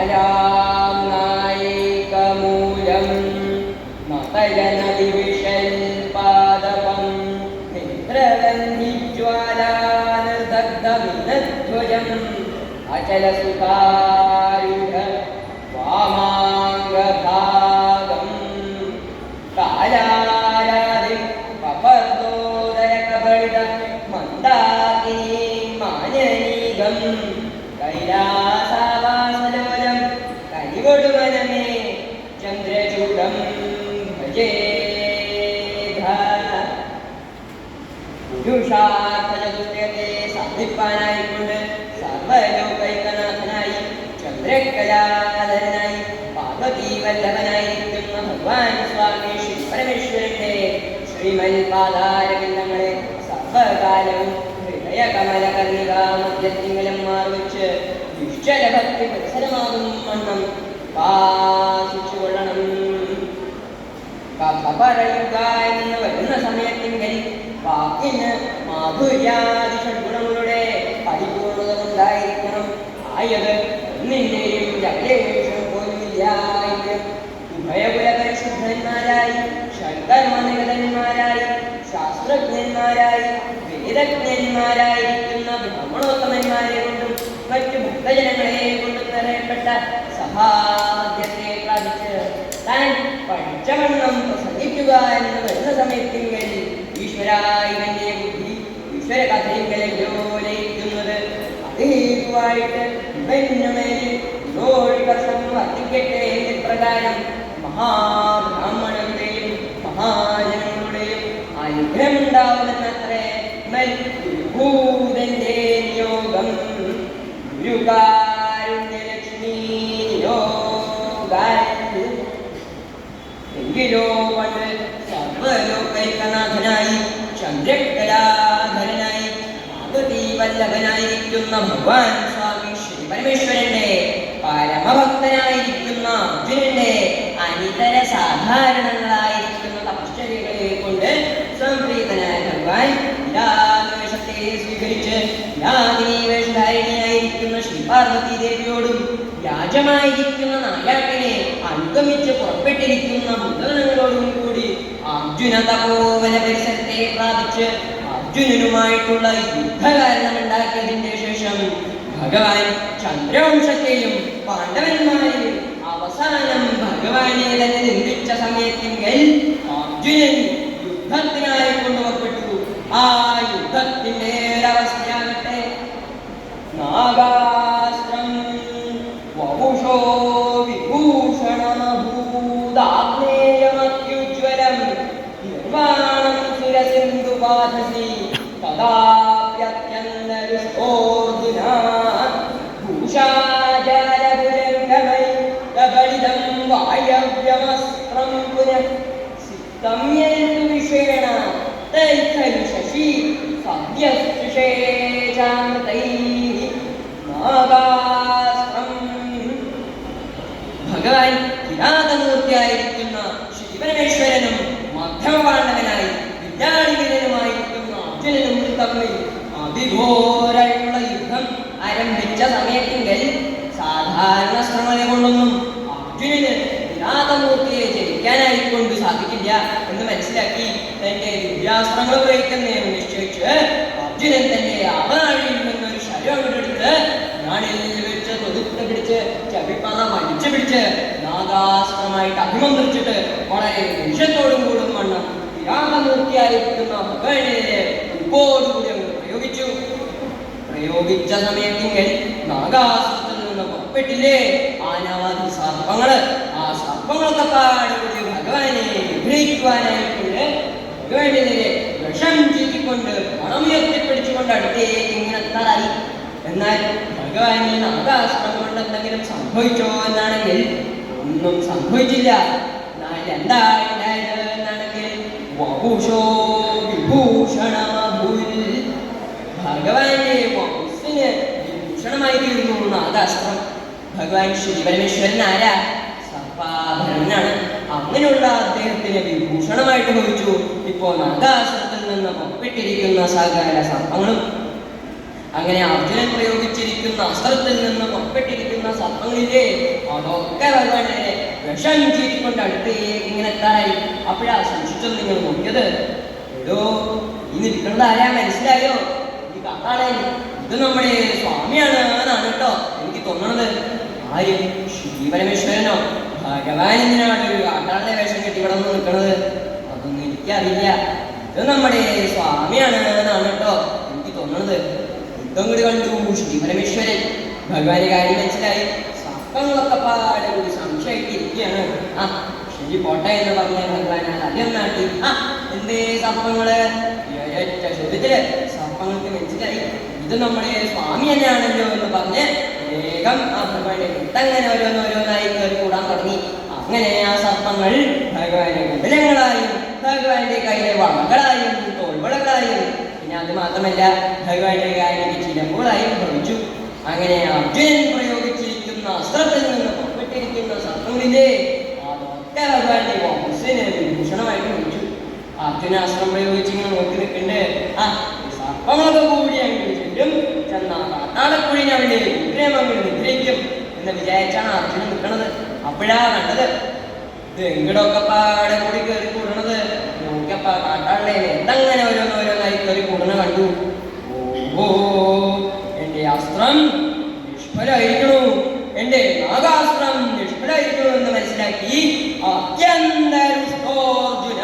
മാലാംനായികമൂലം മതജനദിവിഷൽ പാദപം നേത്രബന്ധിജ്വാലാനിർദഗ്ധമിനധ്വജം അചലസുതാരുഢ ശ്രീമൽ പാതാരവിന്ദങ്ങളെ സർവകാലവും ഹൃദയകമല കർണിക മധ്യത്തിങ്കലം മാർവച്ച് നിശ്ചലഭക്തി പരിസരമാകും വണ്ണം പാസിച്ചു കൊള്ളണം കഥ പറയുക എന്ന് വരുന്ന സമയത്തിങ്കൽ വാക്കിന് മാധുര്യാദി ഷഡ്ഗുണങ്ങളുടെ പരിപൂർണത ഉണ്ടായിരിക്കണം ആയത് ഒന്നിന്റെയും ജഗലേഷം പോലുമില്ല എങ്കിൽ ഉഭയകുല പരിശുദ്ധന്മാരായി ഷഡ്കർമ്മനിരതന്മാരായി ശാസ്ത്രജ്ഞന്മാരായി വേദജ്ഞന്മാരായിരിക്കുന്ന ബ്രാഹ്മണോത്തമന്മാരെ കൊണ്ടും മറ്റു ഭക്തജനങ്ങളെ കൊണ്ടും നിറയപ്പെട്ട സഭാമധ്യത്തെ പ്രാപിച്ച് താൻ പഠിച്ചവണ്ണം പ്രസംഗിക്കുക എന്ന് വരുന്ന സമയത്തിങ്കിൽ ഈശ്വര ബുദ്ധി ഈശ്വര കഥയിങ്കലല്ലോ ലയിക്കുന്നത് അത് ഹേതുവായിട്ട് വർദ്ധിക്കട്ടെ പ്രകാരം മഹാബ്രാഹ്മണരുടെയും മഹാജനങ്ങളുടെയും അനുഗ്രഹമുണ്ടാവുമെന്നത്രേ ഭൂതന്റെ നിയോഗം. ഗുരുകാരുണ്യലക്ഷ്മി നിയോഗാരുണ്യ എങ്കിലോ പണ്ട് സർവലോകൈകനാഥനായി ചന്ദ്രകലാധരനായി വല്ലഭനായിരിക്കുന്ന ഭഗവാൻ സ്വാമി ശ്രീ പരമേശ്വരന്റെ പരമഭക്തനായിരിക്കുന്ന അർജുനന്റെ അനിതര സാധാരണങ്ങളായിരിക്കുന്ന യാതിനി വേഷധാരിണിയായിരിക്കുന്ന ശ്രീ പാർവതി ദേവിയോടും വ്യാജമായിരിക്കുന്ന നായാട്ടിനെ അനുഗമിച്ച് പുറപ്പെട്ടിരിക്കുന്ന മുദ്രണങ്ങളോടും കൂടി അർജുന തപോവന പരിസരത്തെ പ്രാപിച്ച് അർജുനനുമായിട്ടുള്ള യുദ്ധകാരണമുണ്ടാക്കിയതിന്റെ ശേഷം ഭഗവാൻ ചന്ദ്രവംശത്തെയും പാണ്ഡവന്മാരെയും അവസാനം ഭഗവാനെ തന്നെ നിർമ്മിച്ച സമയത്തിങ്കൽ അർജുനൻ യുദ്ധത്തിനായി കൊണ്ടുപോകപ്പെട്ടു ആ യുദ്ധത്തിന്റെ നാഗാസ്ത്രം വപുഷോ വിഭൂഷണമഭൂതാഗ്നേയമത്യുജ്വലം നിർവാണം സുരസിന്ധുപാധസി തദാപ്യത്യന്തരുഷ്ടോർജുന ഭൂഷാജാലപുരംഗമൈ കബളിതം വായവ്യമസ്ത്രം പുനഃ സിദ്ധം യേതു വിഷേണ തൈഖലു ശശി സദ്യസ്പൃശേഷാമൃതൈः നാഗാസ്ത്രം ഭഗവാൻ കിരാതമൂർത്തിയായിരിക്കുന്ന ശിവനേശ്വരനും മധ്യമപാണ്ഡവനായി വിദ്യാധിപനുമായിരിക്കുന്ന അർജുനനും തമ്മിൽ അതിഘോരമുള്ള യുദ്ധം ആരംഭിച്ച സമയത്തെങ്കിൽ സാധാരണ ശ്രമത കൊണ്ടൊന്നും അർജുനന് കിരാതമൂർത്തിയെ ജയിക്കാനായിക്കൊണ്ട് സാധിക്കില്ല എന്ന് മനസ്സിലാക്കി തന്റെ ദിവ്യാസ്ത്രങ്ങൾ പ്രയോഗിക്കുന്നതിന് നിശ്ചയിച്ച് അർജുനൻ തന്നെ അവനാഴിയിൽ നിന്നൊരു ശരം നാടിൽ വെച്ച് തൊടുത്ത് പിടിച്ച് ചവിപ്പറ വലിച്ചു പിടിച്ച് നാഗാസ്ത്രമായിട്ട് അഭിമന്ത്രിച്ചിട്ട് വളരെ വിഷത്തോടും കൂടും വണ്ണം വിരാമമൂർത്തിയായിരിക്കുന്ന ഭഗവാനെതിരെ ഉപ്പോടുകൂടി അങ്ങ് പ്രയോഗിച്ചു. പ്രയോഗിച്ച സമയത്തിങ്കൽ നാഗാസ്ത്രത്തിൽ നിന്ന് പുറപ്പെട്ടില്ലേ? ആനവാദി സർപ്പങ്ങൾ. ആ സർപ്പങ്ങളൊക്കെ പാടുകൂടി ഭഗവാനെ വിഗ്രഹിക്കുവാനായിക്കൊണ്ട് ഭഗവാനെതിരെ വിഷം ചീറ്റിക്കൊണ്ട് പണം ഉയർത്തിപ്പിടിച്ചുകൊണ്ട് അടുത്തേക്ക് ഇങ്ങനെ എത്താറായി എന്നാൽ ഭഗവാനെ നാഗാസ്ത്രം കൊണ്ട് എന്തെങ്കിലും സംഭവിച്ചോ എന്നാണെങ്കിൽ ഒന്നും സംഭവിച്ചില്ല. എന്നാൽ എന്താ ഉണ്ടായത് എന്നാണെങ്കിൽ വപുഷോ വിഭൂഷണമഭുൽ ഭഗവാന്റെ വപുസിന് വിഭൂഷണമായി തീർന്നു നാഗാസ്ത്രം ഭഗവാൻ ശ്രീ പരമേശ്വരൻ ആരാ? സർപ്പാഭരണനാണ് അങ്ങനെയുള്ള അദ്ദേഹത്തിന് വിഭൂഷണമായിട്ട് ഭവിച്ചു. ഇപ്പോ നാഗാസുരത്തിൽ നിന്ന് പുറപ്പെട്ടിരിക്കുന്ന സകല സർപ്പങ്ങളും അങ്ങനെ അർജുനൻ പ്രയോഗിച്ചിരിക്കുന്ന അസ്ത്രത്തിൽ നിന്ന് പുറപ്പെട്ടിരിക്കുന്ന സർപ്പങ്ങളിലെ അതൊക്കെ ഭഗവാനെ വിഷം ചീറ്റിക്കൊണ്ട് അടുത്തേക്ക് ഇങ്ങനെ എത്താറായി. അപ്പോഴാ സൂക്ഷിച്ചത് നിങ്ങൾ നോക്കിയത്. എടോ ഇന്ന് നിൽക്കുന്നത് ആരാ? മനസ്സിലായോ? ഈ കത്താണേ ഇത് നമ്മുടെ സ്വാമിയാണ് എന്നാണ് കേട്ടോ എനിക്ക് തോന്നണത്. ആരും ശ്രീപരമേശ്വരനോ ഭഗവാൻ എന്തിനാണ് ഒരു കാട്ടാളനെ വേഷം കെട്ടി ഇവിടെ നിൽക്കണത്? അതൊന്നും എനിക്കറിയില്ല. ഇത് നമ്മുടെ സ്വാമിയാണ് എന്നാണ് കേട്ടോ എനിക്ക് തോന്നണത്. യുദ്ധം കൂടി കണ്ടു ശ്രീപരമേശ്വരൻ ഭഗവാന് കാര്യം മനസ്സിലായി. സർപ്പങ്ങളൊക്കെ പാടെ ഒരു സംശയമായിട്ട് ഇരിക്കുകയാണ്. ആ ശരി പോട്ടെ എന്ന് പറഞ്ഞ ഭഗവാൻ ആദ്യം നാട്ടി. ആ എന്തേ സർപ്പങ്ങൾ? ഒരൊറ്റ ചോദ്യത്തിൽ സർപ്പങ്ങൾക്ക് മനസ്സിലായി. ഇത് നമ്മുടെ സ്വാമി തന്നെയാണല്ലോ എന്ന് പറഞ്ഞ് വേഗം ആ ഭഗവാന്റെ വിട്ടങ്ങനെ ഓരോന്നോരോന്നായി കയറി കൂടാൻ തുടങ്ങി. അങ്ങനെ ആ സർപ്പങ്ങൾ ഭഗവാന്റെ കുടലങ്ങളായും ഭഗവാന്റെ കയ്യിലെ വളകളായും തോൾവളകളായും പിന്നെ അത് മാത്രമല്ല ഭഗവാന്റെ കാര്യം ചിലമ്പുകളായും ഭവിച്ചു അങ്ങനെ അർജുനൻ പ്രയോഗിച്ചിരിക്കുന്ന അസ്ത്രത്തിൽ നിന്ന് പുറപ്പെട്ടിരിക്കുന്ന സത്തുവിന്റെ ഭഗവാന്റെ വംശന് ഭൂഷണമായിട്ട് വിളിച്ചു. അർജുനാസ്ത്രം പ്രയോഗിച്ച് ഇങ്ങനെ നോക്കി നിൽക്കുന്നുണ്ട് സർപ്പങ്ങളൊക്കെ കൂടി അങ്ങനെ ചെല്ലും. ചെന്നാ കാട്ടാളക്കുഴിനെ അവിടെ വിഗ്രഹം അങ്ങ് നിഗ്രഹിക്കും എന്ന് വിചാരിച്ചാണ് അർജുനൻ നിൽക്കണത്. അപ്പോഴാ കണ്ടത്. ഇത് എങ്കിടൊക്കെ പാടെ കൂടി കയറി കൂടണത്. നോക്കിയപ്പ കാട്ടാളിനെ എന്തങ്ങനെ കൂടണ കണ്ടു ഓ എന്റെ അസ്ത്രം നിഷ്ഫലായിരിക്കണു എന്റെ നാഗാസ്ത്രം നിഷ്ഫലായിരിക്കണു എന്ന് മനസ്സിലാക്കി അത്യന്ത രുഷ്ടോർജുന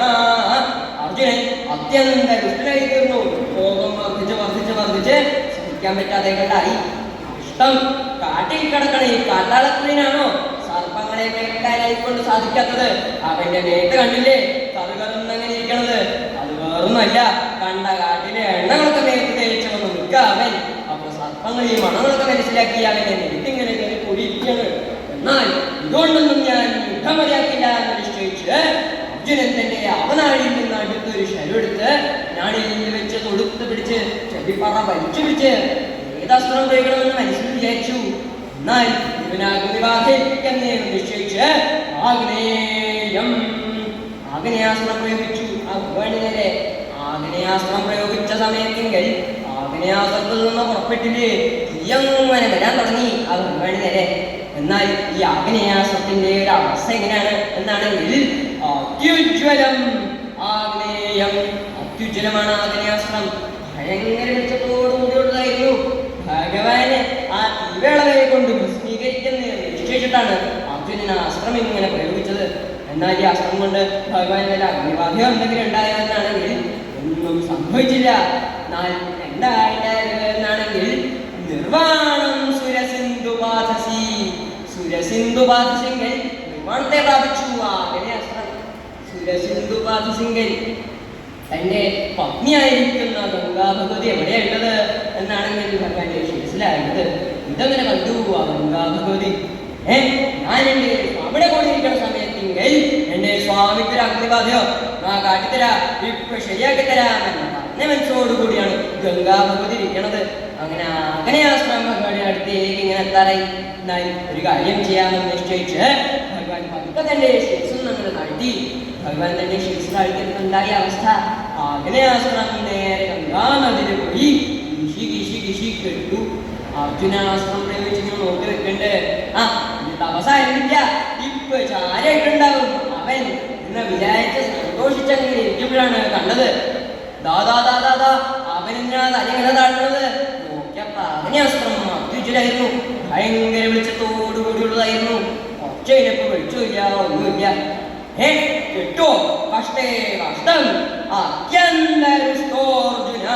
അർജുനൻ അത്യന്ത രുഷ്ടനായി തീർന്നു കോപം വർദ്ധിച്ച് വർദ്ധിച്ച് വർദ്ധിച്ച് സഹിക്കാൻ പറ്റാതെ കണ്ടായി ഇഷ്ടം കാട്ടിൽ കിടക്കണ ഈ കാട്ടാളത്തിനാണോ സർപ്പങ്ങളെ കേൾക്കാനായിക്കൊണ്ട് സാധിക്കാത്തത് അവന്റെ നേട്ട് കണ്ടില്ലേ അത് വേറൊന്നല്ല കണ്ട കാട്ടിലെ എണ്ണകളൊക്കെ മേത്ത് തേച്ച് വന്ന് നിൽക്കാമൻ അപ്പൊ സർപ്പങ്ങൾ ഈ മണങ്ങളൊക്കെ മനസ്സിലാക്കി അവൻ എനിക്കിങ്ങനെ കയറി കൂടിയിരിക്കുകയാണ് എന്നാൽ ഇതുകൊണ്ടൊന്നും ഞാൻ യുദ്ധം മതിയാക്കില്ല എന്ന് നിശ്ചയിച്ച് അർജുനൻ തന്നെ അവനാഴിയിൽ നിന്ന് അടുത്തൊരു ഞാൻ ഞാണിയിൽ വെച്ച് തൊടുത്ത് പിടിച്ച് ചെവിപ്പറ വലിച്ചു പിടിച്ച് ഏതാസ്ത്രം പ്രയോഗിക്കണമെന്ന് മനസ്സിൽ വിചാരിച്ചു. എന്നാൽ ഇവനാഗ്നിവാഹിക്കുന്നേ നിശ്ചയിച്ച് ആഗ്നേയം ആഗ്നേയാസ്ത്രം പ്രയോഗിച്ചു. ആ ഭഗവാന് നേരെ ആഗ്നേയാസ്ത്രം പ്രയോഗിച്ച സമയത്തെങ്കിൽ ആഗ്നേയാസ്ത്രത്തിൽ നിന്ന് പുറപ്പെട്ടില്ലേ? തീയങ്ങനെ വരാൻ തുടങ്ങി. ആ ഭഗവാന് നേരെ. എന്നാൽ ഈ ആഗ്നേയാസ്ത്രത്തിന്റെ ഒരു അവസ്ഥ എങ്ങനെയാണ്? എന്നാണെങ്കിൽ അത്യുജ്വലം ആഗ്നേയം. അത്യുജ്വലമാണ് ആഗ്നേയാസ്ത്രം. ഭയങ്കര വെളിച്ചത്തോടു കൂടിയുള്ളതായിരുന്നു. ഭഗവാന് ആ തീവേളവരെ കൊണ്ട് ഭസ്മീകരിക്കുന്ന നിശ്ചയിച്ചിട്ടാണ് അർജുനൻ ആ അസ്ത്രം ഇങ്ങനെ പ്രയോഗിച്ചത്. എന്നാൽ ഈ അസ്ത്രം കൊണ്ട് ഭഗവാൻ അഗ്നിബാധയോ എന്തെങ്കിലും ഉണ്ടായതെന്നാണെങ്കിൽ ഒന്നും സംഭവിച്ചില്ല. എന്നാൽ നിർവാണം സുരസിന്ധുപാധസി സുരസിന്ധുപാധസിങ്കൽ നിർവാണത്തെ പ്രാപിച്ചു. അങ്ങനെ അസ്ത്രം. സുരസിന്ധുപാധസിങ്കൽ തന്റെ പത്നിയായിരിക്കുന്ന ഗംഗാഭഗവതി എവിടെയുള്ളത് എന്നാണെങ്കിൽ ഭഗവാൻ മനസ്സിലായത് ഇതങ്ങനെ കണ്ടു. ആ ഗംഗാഭഗവതി ഏ ഞാൻ എന്റെ അവിടെ കൂടിയിരിക്കുന്ന സമയത്തെങ്കിൽ എന്റെ സ്വാമിക്ക് അഗ്നിബാധയോ ആ കാട്ടിത്തരാം ഇപ്പൊ ശരിയാക്കി പറഞ്ഞ മനസ്സോടുകൂടിയാണ് ഗംഗാഭഗവതി ഇരിക്കണത്. അങ്ങനെ അങ്ങനെ ആ ശ്രമങ്ങളുടെ അടുത്തേക്ക് ഇങ്ങനെ എത്താറായി. എന്നായി ഒരു കാര്യം ചെയ്യാമെന്ന് നിശ്ചയിച്ച് ഭഗവാൻ പതുക്കെ തന്റെ ശിരസും നമ്മൾ താഴ്ത്തി. ഭഗവാൻ തന്റെ ശിരസ് താഴ്ത്തിയിട്ടുണ്ടായ അവസ്ഥ. അങ്ങനെ ആ ശ്രമം നേരെ ഗംഗാനദിയിൽ പോയി. കിശി കിശി കിശി കെട്ടു. അർജുനാശ്രം പ്രയോഗിച്ച് ഇങ്ങനെ നോക്കി വെക്കണ്ടേ ആ തപസായിരുന്നില്ല ഇപ്പൊ ഉണ്ടാവും. അവൻ എന്ന വിചാരിച്ച് സന്തോഷിച്ചങ്ങനെ ഇരിക്കുമ്പോഴാണ് കണ്ടത്. ദാദാ ദാദാ ദാ അവനിങ്ങനെ തലങ്ങനെ താഴ്ന്നത്. നോക്കിയപ്പ അവനെ അസ്ത്രം അത്യുജ്വലായിരുന്നു ഭയങ്കര വെളിച്ചത്തോടു കൂടിയുള്ളതായിരുന്നു. കുറച്ച് കഴിഞ്ഞപ്പോ വെളിച്ചമില്ല ഒന്നുമില്ല. ഏ കിട്ടോ പക്ഷേ കഷ്ടം. അത്യന്തരുഷ്ടോർജുന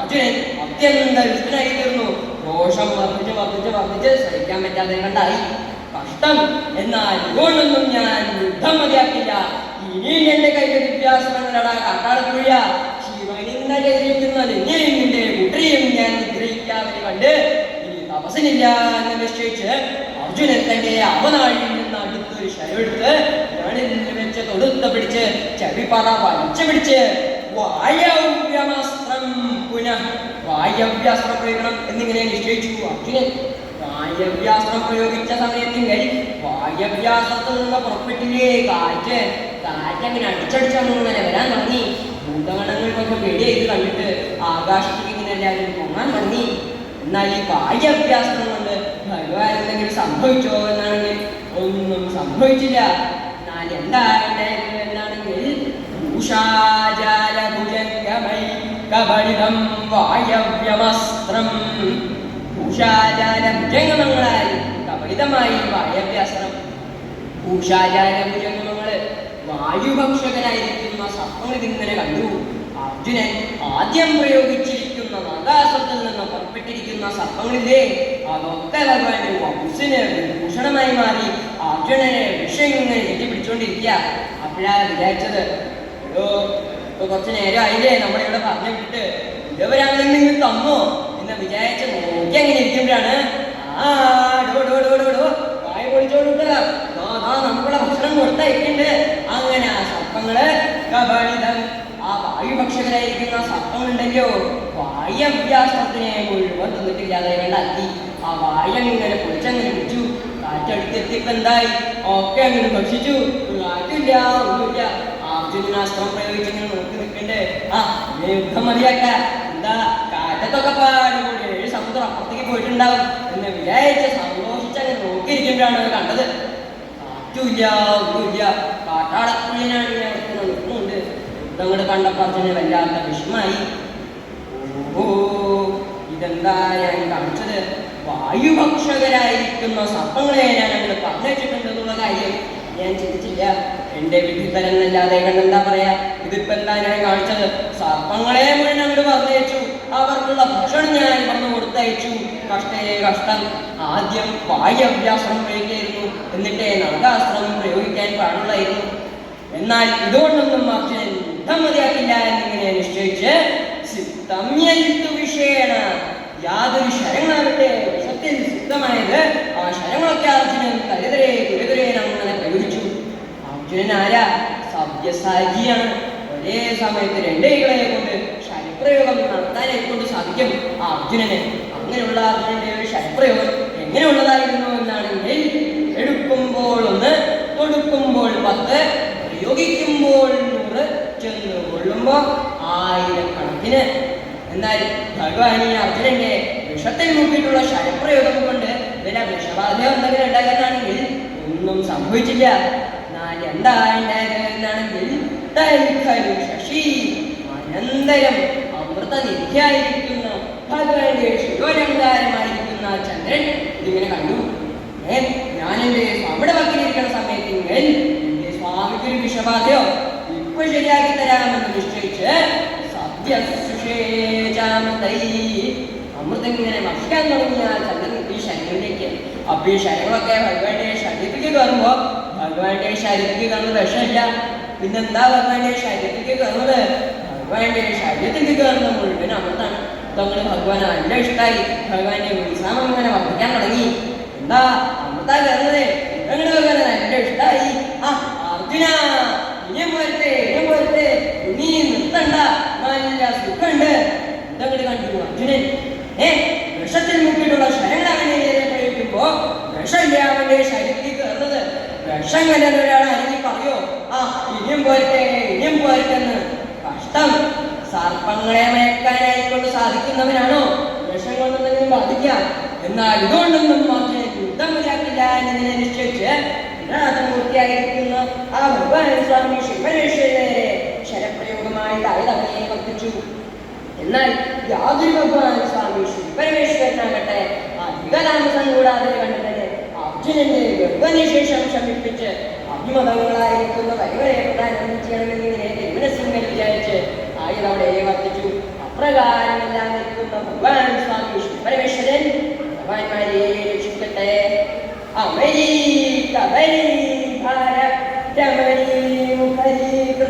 അർജുനൻ അത്യന്ത രുഷ്ടനായി തീർന്നു. ദോഷം വർദ്ധിച്ച് വർദ്ധിച്ച് വർദ്ധിച്ച് സഹിക്കാൻ പറ്റാതെ കണ്ടായി. കഷ്ടം എന്നാൽ ഇതുകൊണ്ടൊന്നും ഞാൻ യുദ്ധം മതിയാക്കില്ല. ഇനി എന്റെ കയ്യിൽ വിദ്യാസനങ്ങളടാ കാട്ടാളക്കുഴിയ ശിവനിന്ന ചെയ്തിരിക്കുന്ന നിന്നെയും നിന്റെ കുട്ടിയും ഞാൻ നിഗ്രഹിക്കാതെ കണ്ട് ഇനി തപസ്സിനില്ല എന്ന് നിശ്ചയിച്ച് അർജുനൻ തന്റെ അവനാഴിയിൽ നിന്ന് അടുത്തൊരു ശരമെടുത്ത് ഞാനിൽ വെച്ച് തൊടുത്ത പിടിച്ച് ചെവിപ്പറ വലിച്ചു പിടിച്ച് വായവ്യമാസ്ത്രം പുനഃ വായവ്യാസ്ത്രം പ്രയോഗിക്കണം എന്നിങ്ങനെ നിശ്ചയിച്ചു. അർജുനൻ വായവ്യാസ്ത്രം പ്രയോഗിച്ച സമയത്തിങ്കൽ വായവ്യാസ്ത്രത്തിൽ നിന്ന് പുറപ്പെട്ടില്ലേ? കാറ്റ്. കാറ്റ് അങ്ങനെ അടിച്ചടിച്ചങ്ങനെ വരാൻ തുടങ്ങി ഭൂതഗണങ്ങൾക്കൊക്കെ പേടിയായി കണ്ടിട്ട് ആകാശത്തേക്ക് ഇങ്ങനെ ഇങ്ങനെ എല്ലാവരും പൊങ്ങാൻ തുടങ്ങി എന്നാൽ ഈ ബാഹ്യാഭ്യാസം കൊണ്ട് ഭഗവാൻ എന്തെങ്കിലും സംഭവിച്ചോ എന്നാണെങ്കിൽ ഒന്നും സംഭവിച്ചില്ല. എന്നാൽ എന്താ ഉണ്ടായത് എന്നാണെങ്കിൽ ഉഷാജാലഭുജംഗമൈ കബളിതം വായവ്യമസ്ത്രം. ഉഷാജാലഭുജംഗമങ്ങളായി കബളിതമായി വായവ്യാസ്ത്രം ഭൂഷാചാരഭുജംഗങ്ങൾ വായുഭക്ഷകനായിരിക്കുന്ന സത്വം ഇങ്ങനെ കണ്ടു. അർജുനൻ ആദ്യം പ്രയോഗിച്ചിരിക്കുന്ന നാഗാസത്തിൽ നിന്ന് പുറപ്പെട്ടിരിക്കുന്ന സത്വങ്ങളില്ലേ അതൊക്കെ ഭഗവാന്റെ വംശന് ഭൂഷണമായി മാറി അർജുനനെ വിഷയം ഇങ്ങനെ അപ്പോഴാ വിചാരിച്ചത് ഓ കുറച്ച് നേരം ആയില്ലേ നമ്മളിവിടെ പറഞ്ഞു വിട്ട് ഇതുവരാണെന്ന് നിങ്ങൾ തന്നോ? എന്ന് വിചാരിച്ച് നോക്കി അങ്ങനെ ഇരിക്കുമ്പോഴാണ് ആ ഡോ ഡോ ഡോ ഡോ ഡോ നമുക്കുള്ള ഭക്ഷണം കൊടുത്തയക്കുന്നുണ്ട് അങ്ങനെ ആ സർപ്പങ്ങൾ കബളിതം ആ വായുഭക്ഷകരായിരിക്കുന്ന സർപ്പമുണ്ടല്ലോ വായവ്യാസത്തിനെ മുഴുവൻ തിന്നിട്ടില്ലാതെ വേണ്ടാക്കി ആ വായ ഇങ്ങനെ പൊളിച്ചങ്ങനെ പിടിച്ചു കാറ്റടുത്തെത്തിയപ്പോ എന്തായി? ഒക്കെ അങ്ങനെ ഭക്ഷിച്ചു. കാറ്റില്ല ഒന്നുമില്ല. അർജുനാസ്ത്രം പ്രയോഗിച്ചിങ്ങനെ നോക്കി നിൽക്കണ്ടേ ആ യുദ്ധം മതിയാക്ക എന്താ? കാറ്റത്തൊക്കെ പാടുകൂടി ഏഴ് സമുദ്രം അപ്പുറത്തേക്ക് പോയിട്ടുണ്ടാവും. എന്ന് വിചാരിച്ച സന്തോഷിച്ചങ്ങനെ നോക്കിയിരിക്കുമ്പോഴാണ് അത് കണ്ടത്. കാട്ടാളക്കുള്ളിനാണ് ഇങ്ങനെ അവിടെ നിൽക്കുന്നുണ്ട് ഇതങ്ങോട്ട് കണ്ടപ്പോൾ അർജുനെ വല്ലാത്ത വിഷമായി. ഓ ഇതെന്താ ഞാൻ കാണിച്ചത്? വായുഭക്ഷകരായിരിക്കുന്ന സർപ്പങ്ങളെ ഞാൻ അങ്ങനെ പറഞ്ഞിട്ടുണ്ട് എന്നുള്ള കാര്യം ഞാൻ ചിന്തിച്ചില്ല. എന്റെ തരുന്നില്ലാതെ എന്നല്ലാതെ കണ്ടെന്താ പറയാ? ഇതിപ്പോ എന്താ ഞാൻ കാണിച്ചത്? സർപ്പങ്ങളെ മുഴുവൻ അങ്ങോട്ട് പറഞ്ഞയച്ചു. അവർക്കുള്ള ഭക്ഷണം ഞാൻ പറഞ്ഞു കൊടുത്തയച്ചു. കഷ്ടേ കഷ്ടം. ആദ്യം വായവ്യാസം പ്രയോഗിക്കായിരുന്നു എന്നിട്ടേ നഗാസ്ത്രം പ്രയോഗിക്കാൻ പാടുള്ളായിരുന്നു. എന്നാൽ ഇതുകൊണ്ടൊന്നും അർജുനൻ യുദ്ധം മതിയാക്കില്ല എന്നിങ്ങനെ നിശ്ചയിച്ച് വിഷയേണ യാതൊരു ശരങ്ങളാകട്ടെ. സത്യത്തിൽ സിദ്ധമായത് ആ ശരങ്ങളൊക്കെ അർജുനൻ കുരുതരേ അങ്ങനെ പ്രയോഗിച്ചു അർജുനൻ ആരാ ഒരേ സമയത്ത് രണ്ട് കൈകളെ കൊണ്ട് ശരപ്രയോഗം നടത്താനെ കൊണ്ട് സാധിക്കും ആ അർജുനന്. അങ്ങനെയുള്ള അർജുനന്റെ ഒരു ശരപ്രയോഗം എങ്ങനെയുള്ളതായിരുന്നു എന്നാണെങ്കിൽ എടുക്കുമ്പോൾ ഒന്ന് കൊടുക്കുമ്പോൾ പത്ത് പ്രയോഗിക്കുമ്പോൾ നൂറ് ചെന്ന് കൊള്ളുമ്പോ ആയിരക്കണക്കിന്. എന്നാൽ ഭഗവാൻ ഈ അർജുനന്റെ വിഷത്തിൽ നോക്കിയിട്ടുള്ള ശരപ്രയോഗം കൊണ്ട് ഇവരെ വിഷബാധ എന്തെങ്കിലും ഉണ്ടാകാനാണെങ്കിൽ ഒന്നും സംഭവിച്ചില്ല. എന്താ ദൈർഘ്യ ശശി. അനന്തരം അമൃതനിധിയായിരിക്കുന്ന ഭഗവാന്റെ ശിവലങ്കാരമായിരിക്കുന്ന ചന്ദ്രൻ ഇതിങ്ങനെ കണ്ടു. ഞാൻ എന്റെ അവിടെ വക്കിലിരിക്കുന്ന സമയത്തെങ്കിൽ എന്റെ സ്വാമിക്ക് ഒരു വിഷബാധയോ ഇപ്പൊ ശരിയാക്കി തരാമെന്ന് നിശ്ചയിച്ച് സത്യസുഷേജാമതൈ. അമൃതം ഇങ്ങനെ ഭക്ഷിക്കാൻ തുടങ്ങിയ ചന്ദ്രൻ ഈ ശരീരത്തിലേക്ക് അപ്പൊ ഈ ശരീരമൊക്കെ ഭഗവാന്റെ ശരീരത്തിലേക്ക് കയറുമ്പോ ഭഗവാന്റെ ശരീരത്തിൽ കയറുന്നത് വിഷമില്ല. പിന്നെന്താ ഭഗവാന്റെ ശരീരത്തിൽ കയറുന്നത് ഭഗവാന്റെ ശരീരത്തിൽ കയറുന്ന മുഴുവൻ അമൃതാണ്. തങ്ങൾ ഭഗവാൻ നല്ല ഇഷ്ടമായി ഭഗവാന്റെ ഉത്സാഹം ഇങ്ങനെ വർദ്ധിക്കാൻ തുടങ്ങി. എന്താ? അമൃത കയറുന്നത്. അങ്ങനെ ഭഗവാൻ നല്ല ഇഷ്ടമായി ആ അർജുന ഇനിയും പോലത്തെ ഇനിയും പോലത്തെ നീ നിർത്തണ്ട. നല്ല സുഖമുണ്ട്. ഇതങ്ങോട്ട് കണ്ടു? അർജുനൻ ഏ വിഷത്തിൽ മുക്കിയിട്ടുള്ള അവനെ കഴിക്കുമ്പോ പ്രയോഗിക്കുമ്പോ വിഷമില്ല അവന്റെ ശരീരത്തിൽ കയറുന്നത്. വിഷം ഒരാൾ ഒരാളാണെങ്കിൽ പറയോ? ആ ഇനിയും പോരട്ടെ ഇനിയും പോരട്ടെന്ന്. കഷ്ടം. സർപ്പങ്ങളെ മയക്കാനായിക്കൊണ്ട് സാധിക്കുന്നവനാണോ? വിഷം കൊണ്ടെന്തെങ്കിലും ബാധിക്കാം. എന്നാൽ ഇതുകൊണ്ടൊന്നും മാത്രമേ യുദ്ധം മുതലാക്കില്ല എന്നതിനെ നിശ്ചയിച്ച് പൂർത്തിയായിരിക്കുന്ന ആ ഭഗവാൻ സ്വാമി ശിവനേശ്വരനെ ശരപ്രയോഗമായി താഴെ വർദ്ധിച്ചു എന്നാൽ യാതൊരു ഭഗവാൻ സ്വാമി ശ്രീപരമേശ്വരനാകട്ടെ അധികതാമസം കൂടാതെ കണ്ടിട്ട് അർജുനന്റെ ഗർഭനിശേഷം ശമിപ്പിച്ച് അഭിമതങ്ങളായിരിക്കുന്ന വരികളെ പ്രധാനം ചെയ്യണമെന്നിങ്ങനെ തിരുമനസിംഹൻ വിചാരിച്ച് ആയുധവിടെ വർദ്ധിച്ചു അപ്രകാരമെല്ലാം നിൽക്കുന്ന ഭഗവാൻ സ്വാമി പരമേശ്വരൻ ഭഗവാൻമാരെ രക്ഷിക്കട്ടെ. അമരീ കബരീ ഭജേധ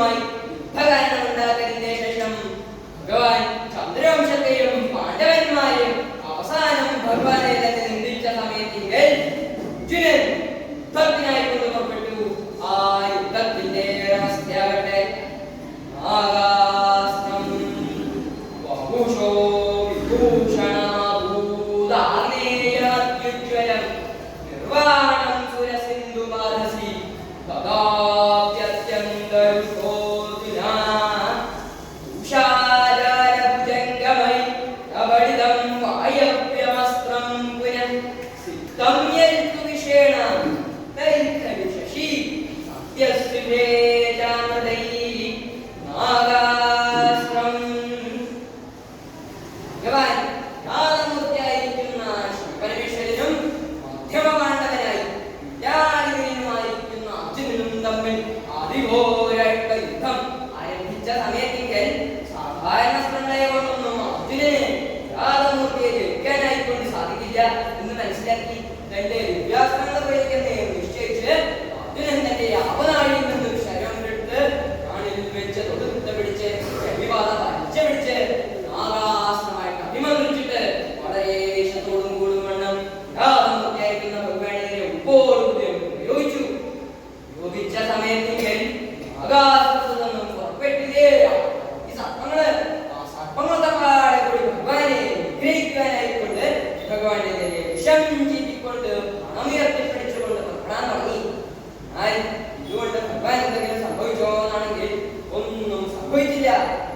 vai 规定了。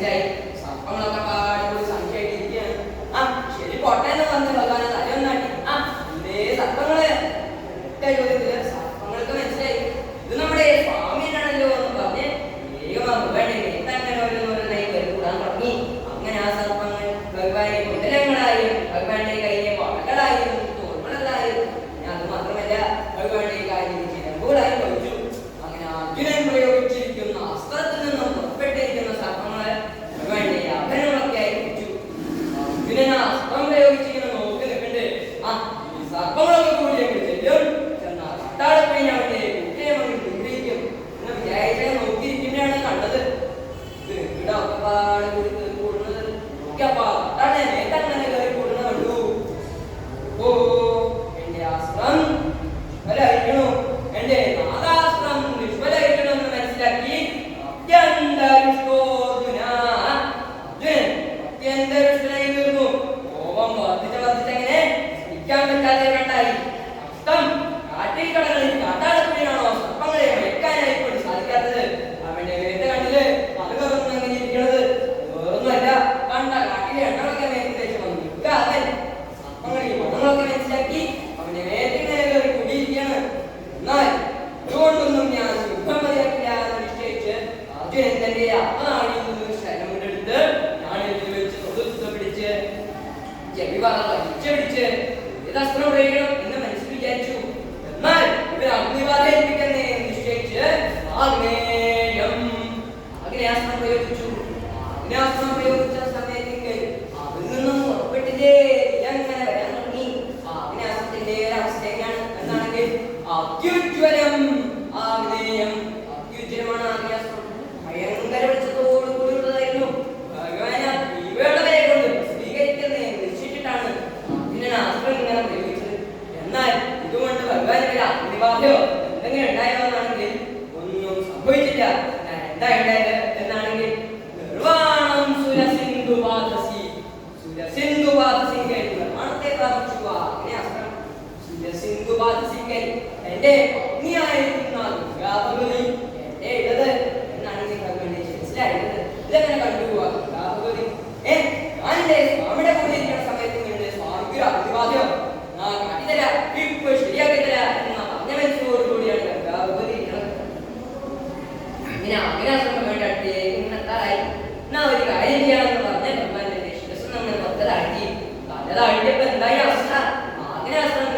ഭഗവാന്റെ കാര്യം പലതാഴ്ത്തിയപ്പോ എന്തായി അവസ്ഥ? ആഗ്നാസ്ത്രം നേരെ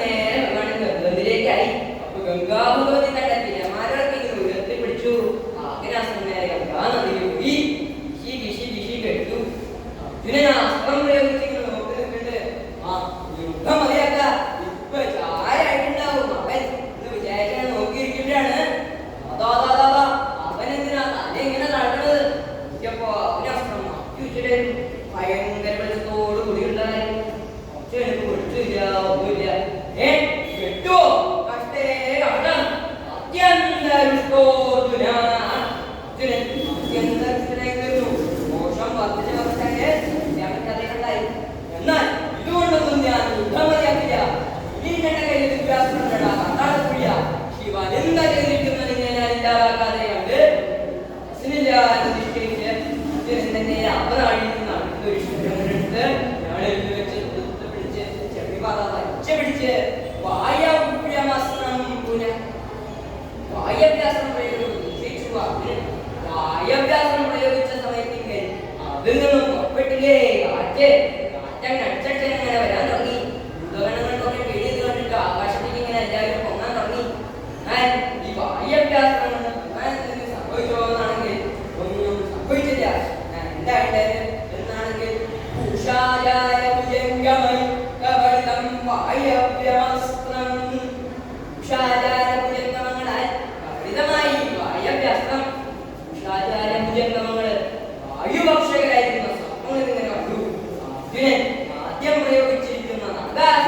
네.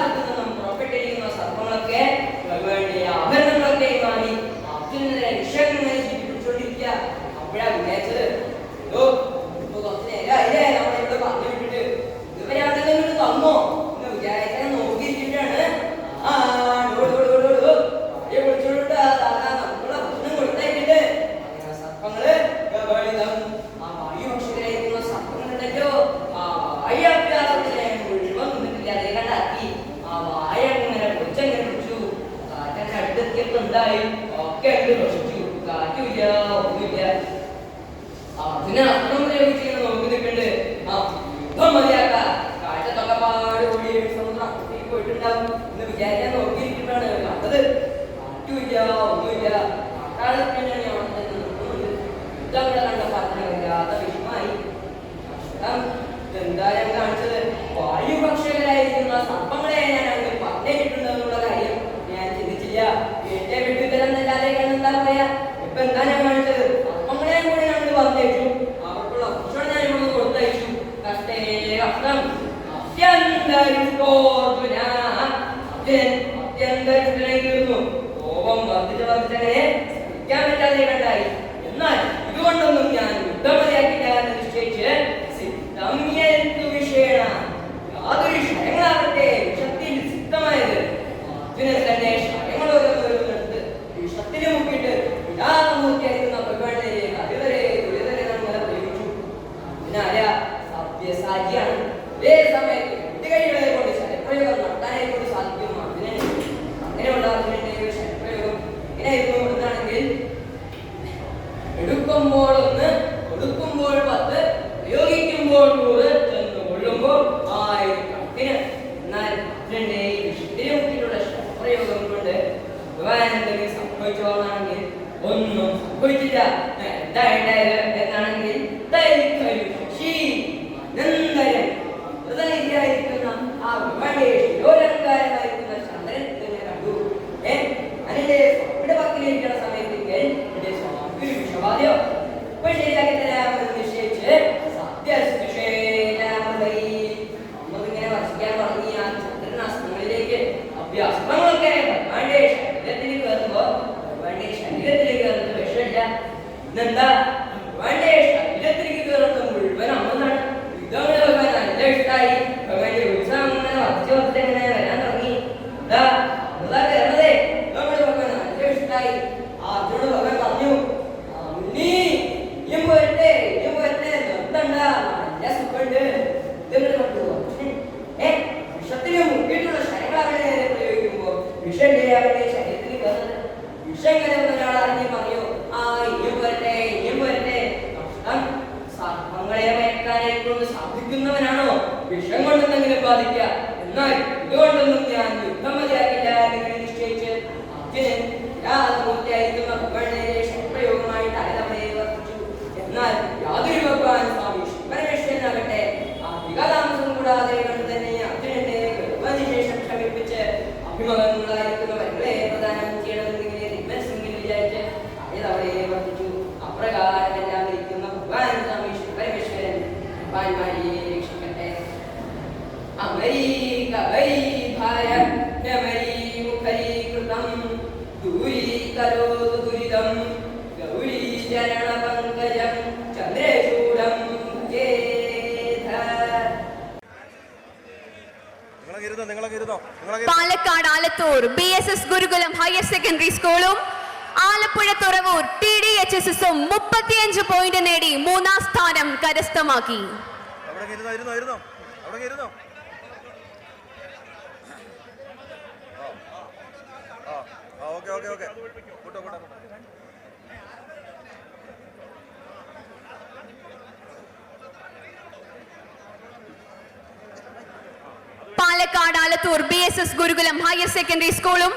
മഹാന്മാരിയെ രക്ഷിക്കട്ടെ അമരീ കബരീ ഭാരത് ഭ്രമരീ മുഖരീ കൃതം ദൂരീ കലോ ദുരിതം ഗൗരീ ചരണ പങ്കജം ചന്ദ്രചൂടം Palakkad Alathur B S S Gurukulam higher secondary സ്കൂളും Alappuzha Thuravoor T D H S എസും മുപ്പത്തിയഞ്ച് പോയിന്റ് നേടി മൂന്നാം സ്ഥാനം കരസ്ഥമാക്കി അവിടെ ഇരുന്നോ ഇരുന്നോ ഇരുന്നോ. അവിടെ ഇരുന്നോ. ആ ഓക്കെ ഓക്കെ ഓക്കെ. കൂട്ടോ കൂട്ടോ Palakkad Alathur B S S Gurukulam higher secondary സ്കൂളും